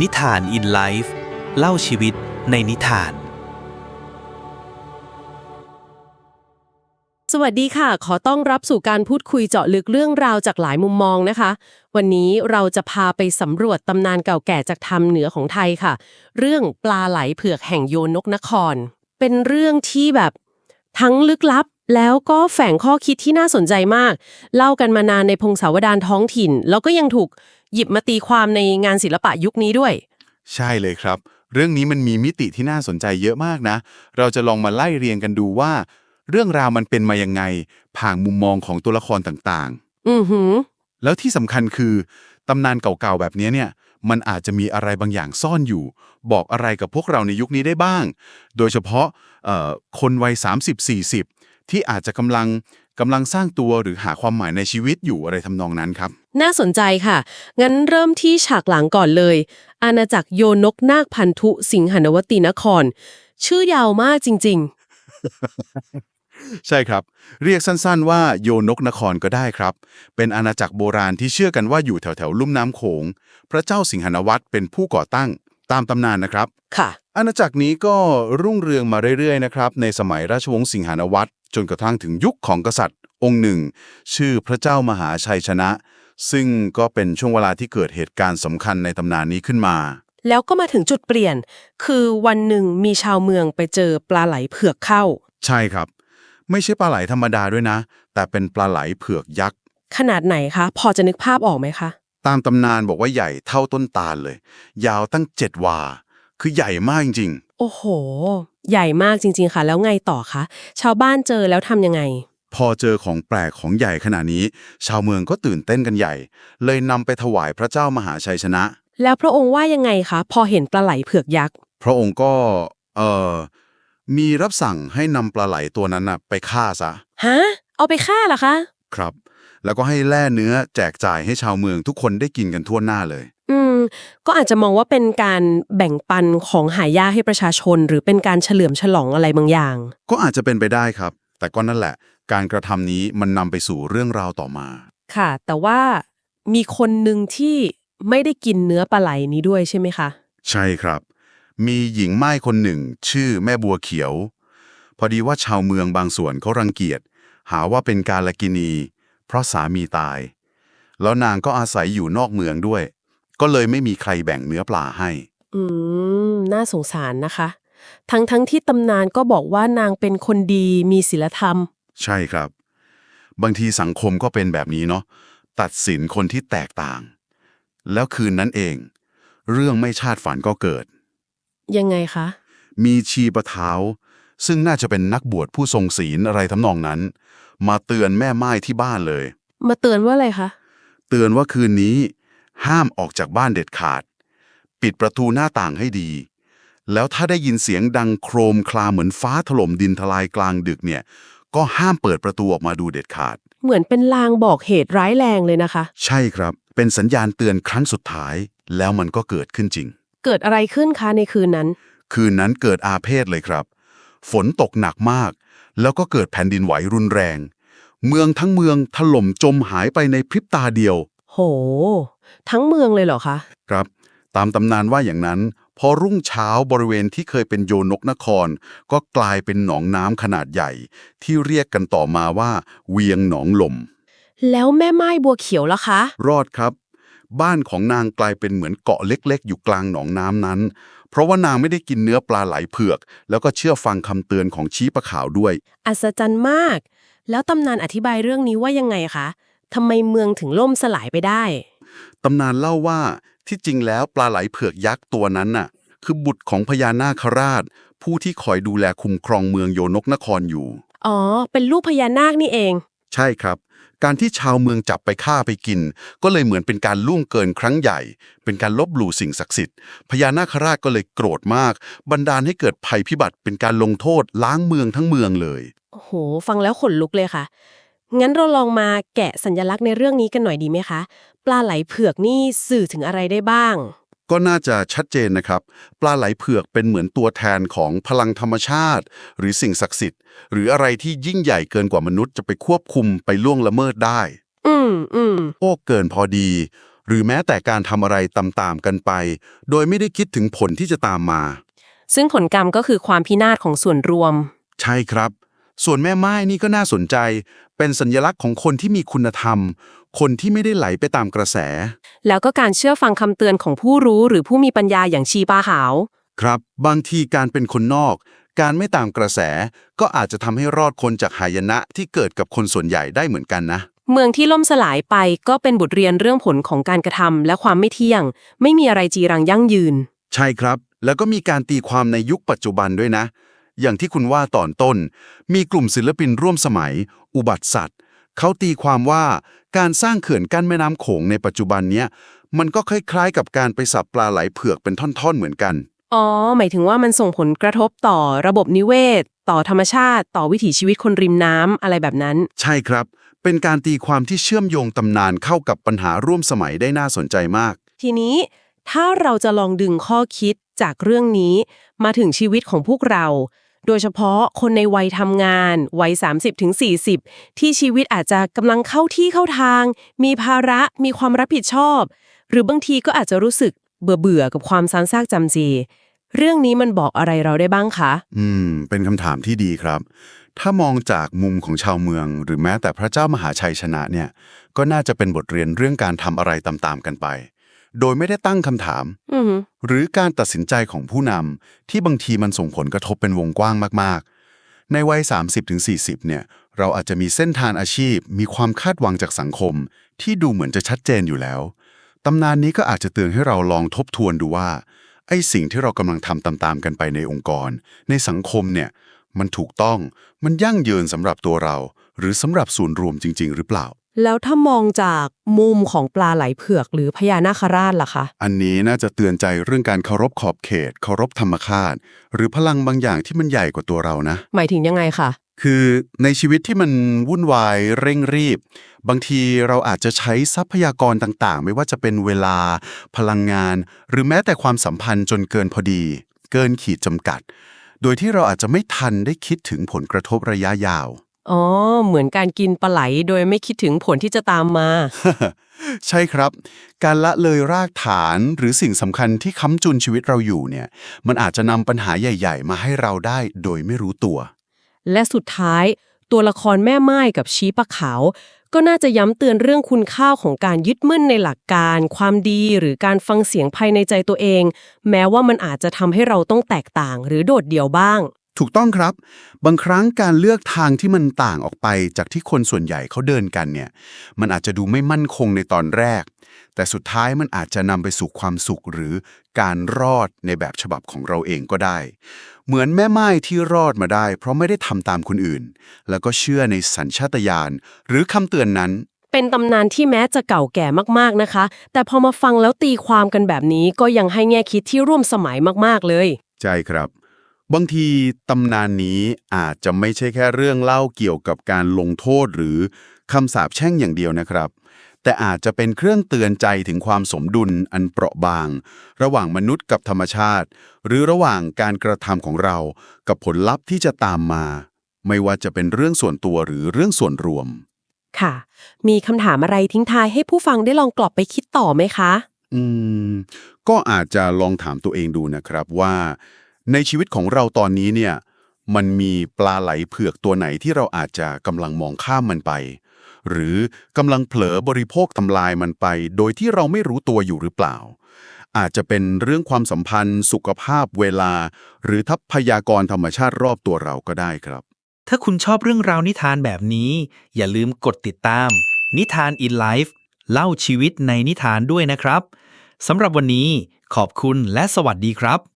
นิทานอินไลฟ์เล่าชีวิตในนิทาน สวัสดีค่ะ ขอต้อนรับสู่การพูดคุยเจาะลึกเรื่องราวจากหลายมุมมองนะคะ วันนี้เราจะพาไปสำรวจตำนานเก่าแก่จากธรรมเหนือของไทยค่ะ เรื่องปลาไหลเผือกแห่งโยนกนคร เป็นเรื่องที่แบบทั้งลึกลับแล้วก็แฝงข้อคิดที่น่าสนใจมาก เล่ากันมานานในพงศาวดารท้องถิ่น แล้วก็ยังถูก หยิบมาตีความในงานศิลปะยุคนี้ด้วย ใช่เลยครับ เรื่องนี้มันมีมิติที่น่าสนใจเยอะมากนะ เราจะลองมาไล่เรียงกันดูว่า เรื่องราวมันเป็นมายังไง ผ่านมุมมองของตัวละครต่างอือหือ ๆ แล้วที่สำคัญคือตำนานเก่าๆแบบนี้เนี่ย มันอาจจะมีอะไรบางอย่างซ่อนอยู่ บอกอะไรกับพวกเราในยุคนี้ได้บ้าง โดยเฉพาะเอ่อคนวัย 30-40 ที่อาจจะกำลังกำลังสร้างตัวหรือหาความหมายในชีวิตอยู่อะไรทำนองนั้นครับ น่าสนใจค่ะ งั้นเริ่มที่ฉากหลังก่อนเลย อาณาจักรโยนกนาคพันธุสิงหนวตีนคร ชื่อยาวมากจริงใช่ครับ เรียกสั้นๆว่าโยนกนครก็ได้ครับ เป็นอาณาจักรโบราณที่เชื่อกันว่าอยู่แถวๆลุ่มน้ำโขง พระเจ้าสิงหนวัตรเป็นผู้ก่อตั้งตามตำนานนะครับๆค่ะ อาณาจักรนี้ก็รุ่งเรืองมาเรื่อยๆนะครับในสมัยราชวงศ์สิงหนวัตรจนกระทั่งถึงยุคของกษัตริย์ องค์หนึ่ง ชื่อพระเจ้ามหาชัยชนะ ซึ่งก็เป็นช่วงเวลาที่เกิดเหตุการณ์สำคัญในตำนานนี้ขึ้นมาแล้วก็มาถึงจุดเปลี่ยน คือวันหนึ่งมีชาวเมืองไปเจอปลาไหลเผือกเข้า ใช่ครับ ไม่ใช่ปลาไหลธรรมดาด้วยนะ แต่เป็นปลาไหลเผือกยักษ์ ขนาดไหนคะ พอจะนึกภาพออกไหมคะ ตามตำนานบอกว่าใหญ่เท่าต้นตาลเลย ยาวตั้งเจ็ดวา คือใหญ่มากจริง โอ้โห ใหญ่มากจริง ๆ ค่ะ แล้วไงต่อคะ ชาวบ้านเจอแล้วทำยังไง ๆ พอเจอของแปลกของใหญ่ขนาดนี้ ชาวเมืองก็ตื่นเต้นกันใหญ่ เลยนำไปถวายพระเจ้ามหาชัยชนะ แล้วพระองค์ว่ายังไงคะ พอเห็นปลาไหลเผือกยักษ์ พระองค์ก็เอ่อมีรับสั่งให้นำปลาไหลตัวนั้นนะไปฆ่าซะฮะ เอาไปฆ่าเหรอคะ ครับ แล้วก็ให้แล่เนื้อแจกจ่ายให้ชาวเมืองทุกคนได้กินกันทั่วหน้าเลย อืม ก็อาจจะมองว่าเป็นการแบ่งปันของหายากให้ประชาชน หรือเป็นการเฉลิมฉลองอะไรบางอย่าง ก็อาจจะเป็นไปได้ครับ แต่ก็นั่นแหละ การกระทำนี้มันนำไปสู่เรื่องราวต่อมา ค่ะ แต่ว่ามีคนหนึ่งที่ไม่ได้กินเนื้อปลาไหลนี้ด้วยใช่ไหมคะ ใช่ครับ มีหญิงไม้คนหนึ่ง ชื่อแม่บัวเขียว พอดีว่าชาวเมืองบางส่วนเขารังเกียจ หาว่าเป็นการละกินี เพราะสามีตาย แล้วนางก็อาศัยอยู่นอกเมืองด้วย ก็เลยไม่มีใครแบ่งเนื้อปลาให้ อืม น่าสงสารนะคะ ทั้งทั้งที่ตำนานก็บอกว่านางเป็นคนดีมีศีลธรรม ใช่ครับ บางทีสังคมก็เป็นแบบนี้เนาะตัดสินคนที่แตกต่าง แล้วคืนนั้นเอง เรื่องไม่ชาติฝันก็เกิด ยังไงคะ มีชีประเท้า ซึ่งน่าจะเป็นนักบวชผู้ทรงศีลอะไรทำนองนั้น มาเตือนแม่ไม้ที่บ้านเลย มาเตือนว่าอะไรคะ เตือนว่าคืนนี้ ห้ามออกจากบ้านเด็ดขาด ปิดประตูหน้าต่างให้ดี แล้วถ้าได้ยินเสียงดังโครมคลามเหมือนฟ้าถล่มดินทลายกลางดึกเนี่ย ก็ห้ามเปิดประตูออกมาดูเด็ดขาด เหมือนเป็นลางบอกเหตุร้ายแรงเลยนะคะ ใช่ครับ เป็นสัญญาณเตือนครั้งสุดท้าย แล้วมันก็เกิดขึ้นจริง เกิดอะไรขึ้นคะในคืนนั้น คืนนั้นเกิดอาเพศเลยครับ ฝนตกหนักมาก แล้วก็เกิดแผ่นดินไหวรุนแรง เมืองทั้งเมืองถล่มจมหายไปในพริบตาเดียว โห ทั้งเมืองเลยเหรอคะ ครับ ตามตำนานว่าอย่างนั้น พอรุ่งเช้าบริเวณที่เคยเป็นโยนกนคร ก็กลายเป็นหนองน้ำขนาดใหญ่ ที่เรียกกันต่อมาว่า เวียงหนองลม แล้วแม่ไม้บัวเขียวล่ะคะ รอดครับ บ้านของนางกลายเป็นเหมือนเกาะเล็ก ๆ อยู่กลางหนองน้ำนั้น เพราะว่านางไม่ได้กินเนื้อปลาไหลเผือก แล้วก็เชื่อฟังคำเตือนของชี้ประขาวด้วย อัศจรรย์มาก แล้วตำนานอธิบายเรื่องนี้ว่ายังไงคะ ทำไมเมืองถึงล่มสลายไปได้ ตำนานเล่าว่าที่จริงแล้วปลาไหลเผือกยักษ์ตัวนั้นน่ะ คือบุตรของพญานาคราช ผู้ที่คอยดูแลคุ้มครองเมืองโยนกนครอยู่ อ๋อ เป็นลูกพญานาคนี่เอง ใช่ครับ การที่ชาวเมืองจับไปฆ่าไปกิน ก็เลยเหมือนเป็นการล่วงเกินครั้งใหญ่ เป็นการลบหลู่สิ่งศักดิ์สิทธิ์พญานาคราชก็เลยโกรธมาก บันดาลให้เกิดภัยพิบัติเป็นการลงโทษล้างเมืองทั้งเมืองเลย โอ้โห ฟังแล้วขนลุกเลยค่ะ งั้นเราลองมาแกะสัญลักษณ์ในเรื่องนี้กันหน่อยดีไหมคะ ปลาไหลเผือกนี่สื่อถึงอะไรได้บ้าง ก็น่าจะชัดเจนนะครับ ปลาไหลเผือกเป็นเหมือนตัวแทนของพลังธรรมชาติ หรือสิ่งศักดิ์สิทธิ์ หรืออะไรที่ยิ่งใหญ่เกินกว่ามนุษย์จะไปควบคุมไปล่วงละเมิดได้ อืมอืมโอ้เกินพอดี หรือแม้แต่การทำอะไรตามๆกันไป โดยไม่ได้คิดถึงผลที่จะตามมา ซึ่งผลกรรมก็คือความพินาศของส่วนรวม ใช่ครับ ส่วนแม่ไม้นี่ก็น่าสนใจ เป็นสัญลักษณ์ของคนที่มีคุณธรรม คนที่ไม่ได้ไหลไปตามกระแส แล้วก็การเชื่อฟังคำเตือนของผู้รู้หรือผู้มีปัญญาอย่างชีปาขาว ครับ บางทีการเป็นคนนอก การไม่ตามกระแส ก็อาจจะทำให้รอดคนจากหายนะที่เกิดกับคนส่วนใหญ่ได้เหมือนกันนะ เมืองที่ล่มสลายไปก็เป็นบทเรียนเรื่องผลของการกระทำและความไม่เที่ยง ไม่มีอะไรจีรังยั่งยืน ใช่ครับ แล้วก็มีการตีความในยุคปัจจุบันด้วยนะ อย่างที่คุณว่าตอนต้น มีกลุ่มศิลปินร่วมสมัย อุบัติสัตว์เขาตีความว่าการสร้างเขื่อนกั้นแม่น้ำโขงในปัจจุบันเนี้ยมันก็คล้ายๆ กับการไปสับปลาไหลเผือกเป็นท่อนๆเหมือนกัน อ๋อ หมายถึงว่ามันส่งผลกระทบต่อระบบนิเวศ ต่อธรรมชาติ ต่อวิถีชีวิตคนริมน้ำอะไรแบบนั้น ใช่ครับ เป็นการตีความที่เชื่อมโยงตำนานเข้ากับปัญหาร่วมสมัยได้น่าสนใจมาก ทีนี้ถ้าเราจะลองดึงข้อคิดจากเรื่องนี้ มาถึงชีวิตของพวกเรา โดยเฉพาะคนในวัยทำงาน วัย 30-40 ที่ชีวิตอาจจะกำลังเข้าที่เข้าทาง มีภาระมีความรับผิดชอบ หรือบางทีก็อาจจะรู้สึกเบื่อเบื่อกับความซ้ำซากจำเจเรื่องนี้มันบอกอะไรเราได้บ้างคะ อืม เป็นคำถามที่ดีครับ ถ้ามองจากมุมของชาวเมือง หรือแม้แต่พระเจ้ามหาชัยชนะเนี่ย ก็น่าจะเป็นบทเรียนเรื่องการทำอะไรตามๆกันไป โดยไม่ได้ตั้งคำถามอือหือหรือการตัดสินใจของผู้นำที่บางทีมันส่งผลกระทบเป็นวงกว้างมากๆ ในวัย 30-40 เนี่ย เราอาจจะมีเส้นทางอาชีพ มีความคาดหวังจากสังคม ที่ดูเหมือนจะชัดเจนอยู่แล้วตำนานนี้ก็อาจจะเตือนให้เราลองทบทวนดูว่าไอ้สิ่งที่เรากำลังทำตามๆกันไปในองค์กร ในสังคมเนี่ย มันถูกต้องมันยั่งยืนสำหรับตัวเรา หรือสำหรับส่วนรวมจริง ๆ หรือเปล่า แล้วถ้ามองจากมุมของปลาไหลเผือกหรือพญานาคราชล่ะคะ อันนี้น่าจะเตือนใจเรื่องการเคารพขอบเขต เคารพธรรมชาติหรือพลังบางอย่างที่มันใหญ่กว่าตัวเรานะ หมายถึงยังไงคะ คือในชีวิตที่มันวุ่นวายเร่งรีบ บางทีเราอาจจะใช้ทรัพยากรต่างๆ ไม่ว่าจะเป็นเวลา พลังงาน หรือแม้แต่ความสัมพันธ์จนเกินพอดี เกินขีดจำกัด โดยที่เราอาจจะไม่ทันได้คิดถึงผลกระทบระยะยาว อ๋อ เหมือนการกินปลาไหลโดยไม่คิดถึงผลที่จะตามมา ใช่ครับ การละเลยรากฐานหรือสิ่งสำคัญที่ค้ำจุนชีวิตเราอยู่เนี่ย มันอาจจะนำปัญหาใหญ่ ๆ มาให้เราได้โดยไม่รู้ตัว และสุดท้าย ตัวละครแม่ไม้กับชี้ปะขาว ก็น่าจะย้ำเตือนเรื่องคุณค่าของการยึดมั่นในหลักการ ความดีหรือการฟังเสียงภายในใจตัวเอง แม้ว่ามันอาจจะทำให้เราต้องแตกต่าง หรือโดดเดี่ยวบ้าง ถูกต้องครับ บางครั้งการเลือกทางที่มันต่างออกไปจากที่คนส่วนใหญ่เขาเดินกันเนี่ย มันอาจจะดูไม่มั่นคงในตอนแรก แต่สุดท้ายมันอาจจะนำไปสู่ความสุขหรือการรอดในแบบฉบับของเราเองก็ได้ เหมือนแม่ไม้ที่รอดมาได้ เพราะไม่ได้ทำตามคนอื่น แล้วก็เชื่อในสัญชาตญาณหรือคำเตือนนั้นเป็นตำนานที่แม้จะเก่าแก่มากๆนะคะ แต่พอมาฟังแล้วตีความกันแบบนี้ก็ยังให้แง่คิดที่ร่วมสมัยมากๆเลย ใช่ครับ บางทีตำนานนี้อาจจะไม่ใช่แค่เรื่องเล่าเกี่ยวกับการลงโทษหรือคำสาปแช่งอย่างเดียวนะครับ แต่อาจจะเป็นเครื่องเตือนใจถึงความสมดุลอันเปราะบาง ระหว่างมนุษย์กับธรรมชาติ หรือระหว่างการกระทำของเรา กับผลลัพธ์ที่จะตามมา ไม่ว่าจะเป็นเรื่องส่วนตัวหรือเรื่องส่วนรวม ค่ะ มีคำถามอะไรทิ้งท้ายให้ผู้ฟังได้ลองกลับไปคิดต่อไหมคะ อืม ก็อาจจะลองถามตัวเองดูนะครับว่า ในชีวิตของเราตอนนี้เนี่ยมันมีปลาไหลเผือกตัวไหนที่เราอาจจะกำลังมองข้ามมันไป หรือกำลังเผลอบริโภคทำลายมันไป โดยที่เราไม่รู้ตัวอยู่หรือเปล่า อาจจะเป็นเรื่องความสัมพันธ์ สุขภาพเวลา หรือทัพยากรธรรมชาติรอบตัวเราก็ได้ครับ ถ้าคุณชอบเรื่องราวนิทานแบบนี้ อย่าลืมกดติดตาม นิทาน in life เล่าชีวิตในนิทานด้วยนะครับสำหรับวันนี้ขอบคุณและสวัสดีครับ